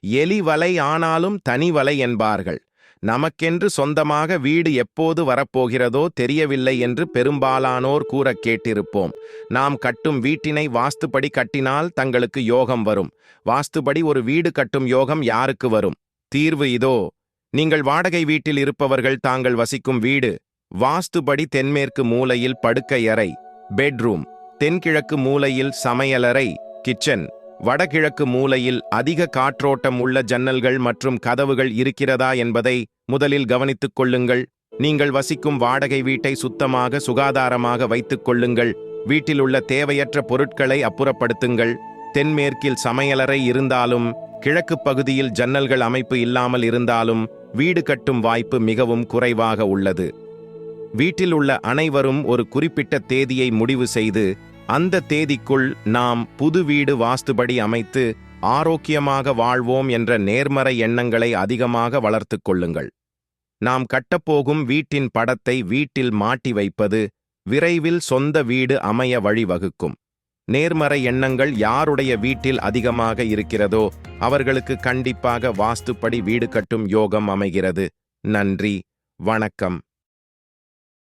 எலி வலை ஆனாலும் தனி வலை என்பார்கள். நமக்கென்று சொந்தமாக வீடு எப்போது வரப்போகிறதோ தெரியவில்லை என்று பெரும்பாலானோர் கூறக் கேட்டிருப்போம். நாம் கட்டும் வீட்டினை வாஸ்துபடி கட்டினால் தங்களுக்கு யோகம் வரும். வாஸ்துபடி ஒரு வீடு கட்டும் யோகம் யாருக்கு வரும்? தீர்வு இதோ. நீங்கள் வாடகை வீட்டில் இருப்பவர்கள் தாங்கள் வசிக்கும் வீடு. வாஸ்துபடி தென்மேற்கு மூலையில் படுக்கை அறை. பெட்ரூம். தென்கிழக்கு மூலையில் சமையலறை. கிச்சன். வடகிழக்கு மூலையில் அதிக காற்றோட்டம் உள்ள ஜன்னல்கள் மற்றும் கதவுகள் இருக்கிறதா என்பதை முதலில் கவனித்துக் கொள்ளுங்கள். நீங்கள் வசிக்கும் வாடகை வீட்டை சுத்தமாக சுகாதாரமாக வைத்துக் கொள்ளுங்கள். வீட்டில் உள்ள தேவையற்ற பொருட்களை அப்புறப்படுத்துங்கள். தென்மேற்கில் சமையலறை இருந்தாலும் கிழக்கு பகுதியில் ஜன்னல்கள் அமைப்பு இல்லாமல் இருந்தாலும் வீடு கட்டும் வாய்ப்பு மிகவும் குறைவாக உள்ளது. வீட்டில் உள்ள அனைவரும் ஒரு குறிப்பிட்ட தேதியை முடிவு செய்து அந்த தேதிக்குள் நாம் புது வீடு வாஸ்துபடி அமைத்து ஆரோக்கியமாக வாழ்வோம் என்ற நேர்மறை எண்ணங்களை அதிகமாக வளர்த்து கொள்ளுங்கள். நாம் கட்டப்போகும் வீட்டின் படத்தை வீட்டில் மாட்டி வைப்பது விரைவில் சொந்த வீடு அமைய வழிவகுக்கும். நேர்மறை எண்ணங்கள் யாருடைய வீட்டில் அதிகமாக இருக்கிறதோ அவர்களுக்கு கண்டிப்பாக வாஸ்துப்படி வீடு கட்டும் யோகம் அமைகிறது. நன்றி வணக்கம்.